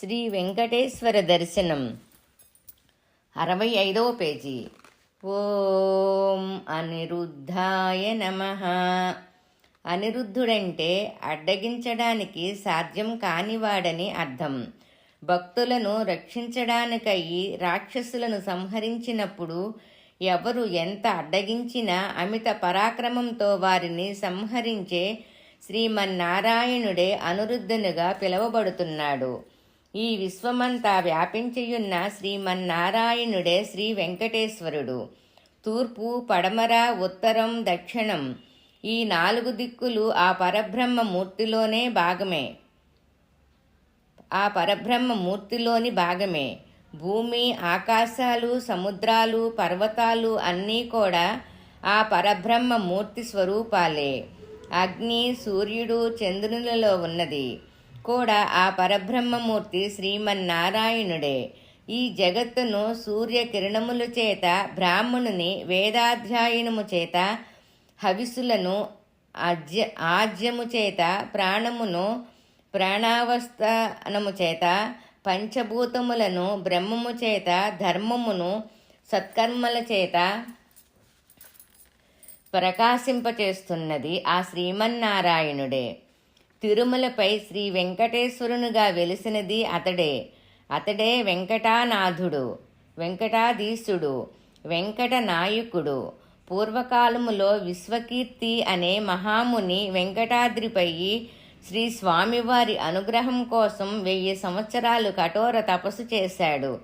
శ్రీ వెంకటేశ్వర దర్శనం. అరవై ఐదవ పేజీ. ఓం అనిరుద్ధాయ నమ. అనిరుద్ధుడంటే అడ్డగించడానికి సాధ్యం కానివాడని అర్థం. భక్తులను రక్షించడానికై రాక్షసులను సంహరించినప్పుడు ఎవరు ఎంత అడ్డగించినా అమిత పరాక్రమంతో వారిని సంహరించే శ్రీమన్నారాయణుడే అనురుద్ధనుగా పిలువబడుతున్నాడు. ఈ విశ్వమంతా వ్యాపించియున్న శ్రీమన్నారాయణుడే శ్రీ వెంకటేశ్వరుడు తూర్పు పడమర ఉత్తరం దక్షిణం ఈ నాలుగు దిక్కులు ఆ పరబ్రహ్మ మూర్తిలోనే భాగమే. ఆ పరబ్రహ్మ మూర్తిలోని భాగమే. భూమి ఆకాశాలు సముద్రాలు పర్వతాలు అన్నీ కూడా ఆ పరబ్రహ్మ మూర్తి స్వరూపాలే. అగ్ని సూర్యుడు చంద్రునిలలో ఉన్నది. కూడా ఆ పరబ్రహ్మమూర్తి శ్రీమన్నారాయణుడే. ఈ జగత్తును సూర్యకిరణముల చేత బ్రాహ్మణుని వేదాధ్యాయనము చేత హవిసులను ఆజ్య ఆజ్యము చేత ప్రాణమును ప్రాణావస్థానము చేత పంచభూతములను బ్రహ్మము చేత ధర్మమును సత్కర్మల చేత ప్రకాశింపచేస్తున్నది ఆ శ్రీమన్నారాయణుడే. తిరుమలపై శ్రీ వెంకటేశ్వరునుగా వెలిసినది అతడే. అతడే వెంకటానాథుడు వెంకటాధీశుడు వెంకట నాయకుడు పూర్వకాలములో విశ్వకీర్తి అనే మహాముని వెంకటాద్రిపై శ్రీ స్వామివారి అనుగ్రహం కోసం వెయ్యి సంవత్సరాలు కఠోర తపస్సు చేశాడు.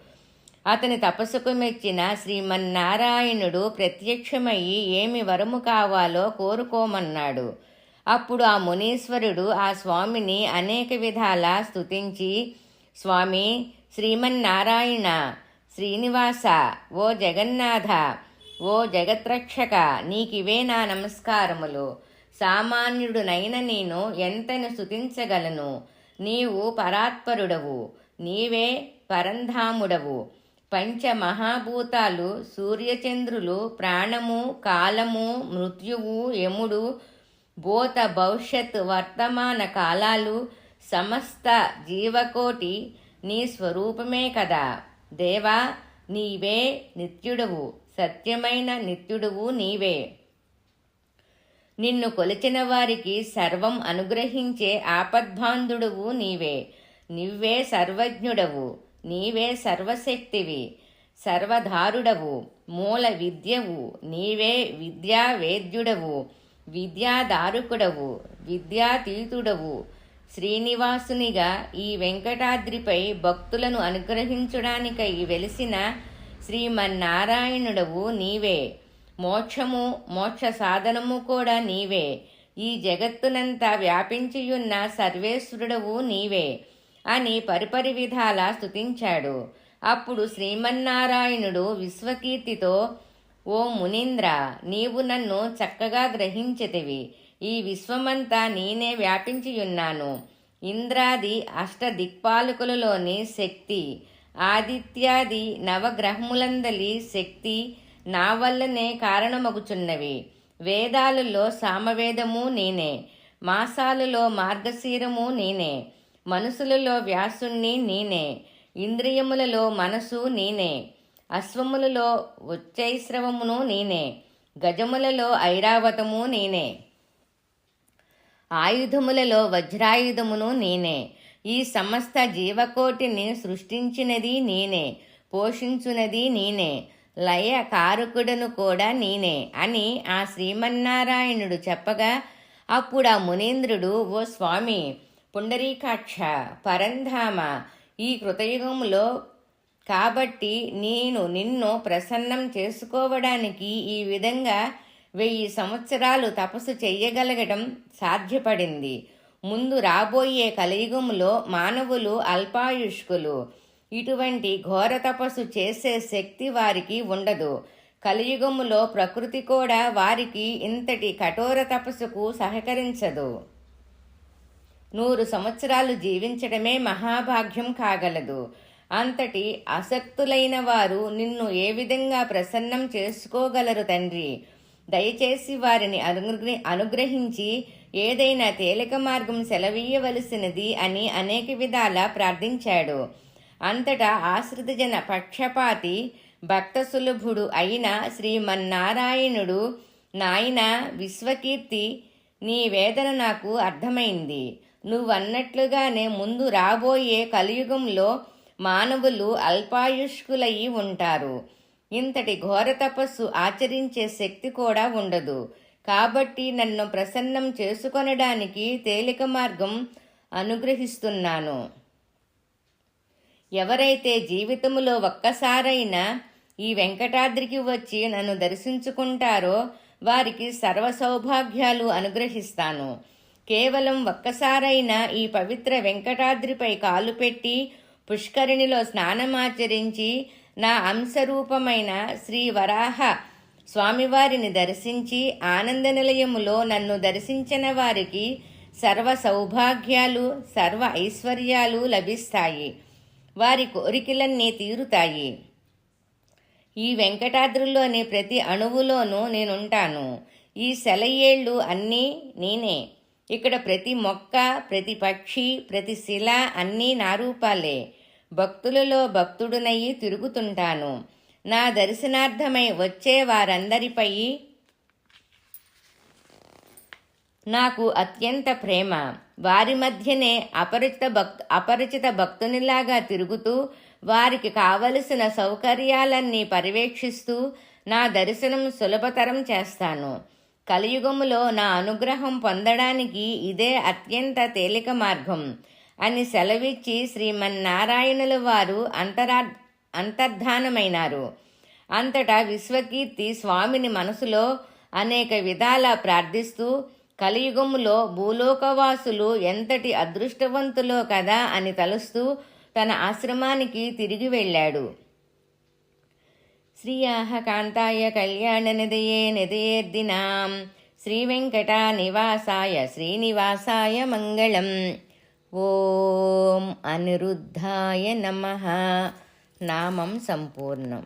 అతని తపస్సుకు మెచ్చిన శ్రీమన్నారాయణుడు ప్రత్యక్షమయ్యి ఏమి వరము కావాలో కోరుకోమన్నాడు. అప్పుడు ఆ మునీశ్వరుడు ఆ స్వామిని అనేక విధాల స్తుతించి స్వామి శ్రీమన్నారాయణ శ్రీనివాస ఓ జగన్నాథ ఓ జగత్రక్షక నీకివే నా నమస్కారములు. సామాన్యుడునైన నేను ఎంతను స్తుతించగలను? నీవు పరాత్పరుడవు. నీవే పరంధాముడవు. పంచమహాభూతాలు సూర్యచంద్రులు ప్రాణము కాలము మృత్యువు యముడు భూత భవిష్యత్ వర్తమాన కాలాలు సమస్త జీవకోటి నీ స్వరూపమే కదా. దేవా నీవే నిత్యుడవు సత్యమైన నిత్యుడువు నీవే. నిన్ను కొలిచిన వారికి సర్వం అనుగ్రహించే ఆపద్బాంధుడువు నీవే. నువ్వే సర్వజ్ఞుడవు నీవే సర్వశక్తివి సర్వధారుడవు మూల విద్యవు నీవే విద్యా వేద్యుడవు విద్యాదారుకుడవు విద్యాతీతుడవు. శ్రీనివాసునిగా ఈ వెంకటాద్రిపై భక్తులను అనుగ్రహించడానికై వెలిసిన శ్రీమన్నారాయణుడవు నీవే. మోక్షము మోక్ష సాధనము కూడా నీవే. ఈ జగత్తునంతా వ్యాపించియున్న సర్వేశ్వరుడవు నీవే అని పరిపరి విధాల స్తుతించాడు. అప్పుడు శ్రీమన్నారాయణుడు విశ్వకీర్తితో ఓ మునీంద్ర నీవు నన్ను చక్కగా గ్రహించితివి ఈ విశ్వమంతా నేనే వ్యాపించియున్నాను. ఇంద్రాది అష్టదిక్పాలకులలోని శక్తి ఆదిత్యాది నవగ్రహములందలి శక్తి నా వల్లనే కారణమగుచున్నవి. వేదాలలో సామవేదము నేనే మాసాలలో మార్గశీరము నేనే మనసులలో వ్యాసుణ్ణి నేనే ఇంద్రియములలో మనసు నేనే. అశ్వములలో ఉచ్చైశ్రవమును నేనే గజములలో ఐరావతము నేనే. ఆయుధములలో వజ్రాయుధమును నేనే ఈ సమస్త జీవకోటిని సృష్టించినది నేనే పోషించునది నేనే లయ కారకుడను కూడా నేనే అని ఆ శ్రీమన్నారాయణుడు చెప్పగా అప్పుడు ఆ మునీంద్రుడు ఓ స్వామి పుండరీకాక్ష పరంధామ ఈ కృతయుగములో కాబట్టి నేను నిన్ను ప్రసన్నం చేసుకోవడానికి ఈ విధంగా వెయ్యి సంవత్సరాలు తపస్సు చెయ్యగలగడం సాధ్యపడింది. ముందు రాబోయే కలియుగంలో మానవులు అల్పాయుష్కులు ఇటువంటి ఘోర తపస్సు చేసే శక్తి వారికి ఉండదు. కలియుగములో ప్రకృతి కూడా వారికి ఇంతటి కఠోర తపస్సుకు సహకరించదు. నూరు సంవత్సరాలు జీవించడమే మహాభాగ్యం కాగలదు. అంతటి ఆసక్తులైన వారు నిన్ను ఏ విధంగా ప్రసన్నం చేసుకోగలరు తండ్రి? దయచేసి వారిని అనుగ్రహి అనుగ్రహించి ఏదైనా తేలిక మార్గం సెలవీయవలసినది అని అనేక విధాలా ప్రార్థించాడు. అంతటా ఆశ్రితజన పక్షపాతి భక్త సులభుడు అయిన శ్రీమన్నారాయణుడు నాయన విశ్వకీర్తి నీ వేదన నాకు అర్థమైంది. నువ్వన్నట్లుగానే ముందు రాబోయే కలియుగంలో మానవులు అల్పాయుష్కులయి ఉంటారు. ఇంతటి ఘోర తపస్సు ఆచరించే శక్తి కూడా ఉండదు. కాబట్టి నన్ను ప్రసన్నం చేసుకొనడానికి తేలిక మార్గం అనుగ్రహిస్తున్నాను. ఎవరైతే జీవితంలో ఒక్కసారైనా ఈ వెంకటాద్రికి వచ్చి నన్ను దర్శించుకుంటారో వారికి సర్వ సౌభాగ్యాలు అనుగ్రహిస్తాను. కేవలం ఒక్కసారైనా ఈ పవిత్ర వెంకటాద్రిపై కాలు పెట్టి పుష్కరిణిలో స్నానమాచరించి నా అంశరూపమైన శ్రీ వరాహ స్వామివారిని దర్శించి ఆనంద నిలయములో నన్ను దర్శించిన వారికి సర్వ సౌభాగ్యాలు సర్వ ఐశ్వర్యాలు లభిస్తాయి. వారి కోరికలన్నీ తీరుతాయి. ఈ వెంకటాద్రిలోని ప్రతి అణువులోనూ నేనుంటాను. ఈ సెలయేళ్ళు అన్నీ నేనే. ఇక్కడ ప్రతి మొక్క ప్రతి పక్షి ప్రతి శిల అన్నీ నా రూపాలే. భక్తులలో భక్తుడునయ్యి తిరుగుతుంటాను. నా దర్శనార్థమై వచ్చే వారందరిపై నాకు అత్యంత ప్రేమ. వారి మధ్యనే అపరిచిత భక్ అపరిచిత భక్తునిలాగా తిరుగుతూ వారికి కావలసిన సౌకర్యాలన్నీ పర్యవేక్షిస్తూ నా దర్శనం సులభతరం చేస్తాను. కలియుగములో నా అనుగ్రహం పొందడానికి ఇదే అత్యంత తేలిక మార్గం. అని సెలవిచ్చి శ్రీమన్నారాయణుల వారు అంతరా అంతర్ధానమైనారు. అంతటా విశ్వకీర్తి స్వామిని మనసులో అనేక విధాల ప్రార్థిస్తూ కలియుగములో భూలోకవాసులు ఎంతటి అదృష్టవంతులో కదా అని తలుస్తూ తన ఆశ్రమానికి తిరిగి వెళ్ళాడు. శ్రీయాహ కాంతాయ కళ్యాణ నిదయే నిదయేర్దినాం శ్రీ వెంకట నివాసాయ శ్రీనివాసాయ మంగళం. ఓం అనిరుద్ధాయ నమ. నామం సంపూర్ణం.